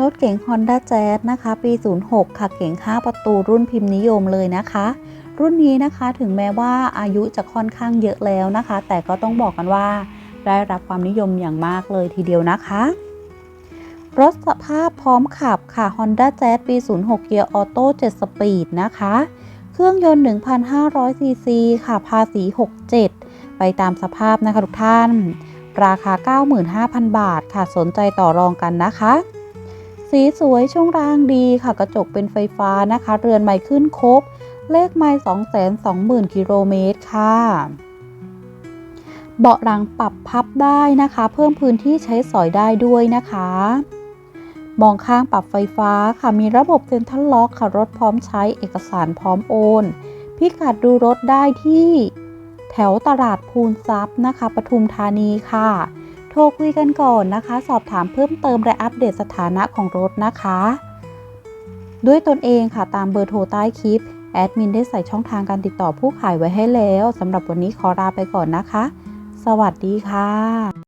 รถเก๋ง Honda Jazz นะคะ ปี 06 ค่ะ เก๋ง 5 ประตูรุ่นพิมพ์นิยมเลยนะคะ รุ่นนี้นะคะถึงแม้ว่าอายุจะค่อนข้างเยอะแล้วนะคะ แต่ก็ต้องบอกกันว่า ได้รับความนิยมอย่างมากเลยทีเดียวนะคะ รถสภาพพร้อมขับค่ะ Honda Jazz ปี 06 เกียร์ออโต้7สปีดนะคะ เครื่องยนต์ 1,500 ซีซีค่ะ ภาษี 67 ไปตามสภาพนะคะทุกท่าน ราคา 95,000 บาทค่ะ สนใจต่อรองกันนะคะ สีสวยช่วงล่างดีค่ะ กระจกเป็นไฟฟ้านะคะ เรือนใหม่ขึ้นครบ เลขไมล์220,000 กิโลเมตรค่ะ เบาะหลังปรับพับได้นะคะ เพิ่มพื้นที่ใช้สอยได้ด้วยนะคะ มองข้างปรับไฟฟ้าค่ะ มีระบบเซ็นทรัลล็อกค่ะ รถพร้อมใช้เอกสารพร้อมโอนพิกัดดูรถได้ที่แถวตลาดพูนทรัพย์นะคะ ปทุมธานีค่ะ โทรคุยกันก่อนนะคะ สอบถามเพิ่มเติมและอัปเดตสถานะของรถนะคะ ด้วยตนเองค่ะตามเบอร์โทรใต้คลิป แอดมินได้ใส่ช่องทางการติดต่อผู้ขายไว้ให้แล้วสำหรับวันนี้ขอลาไปก่อนนะคะ สวัสดีค่ะ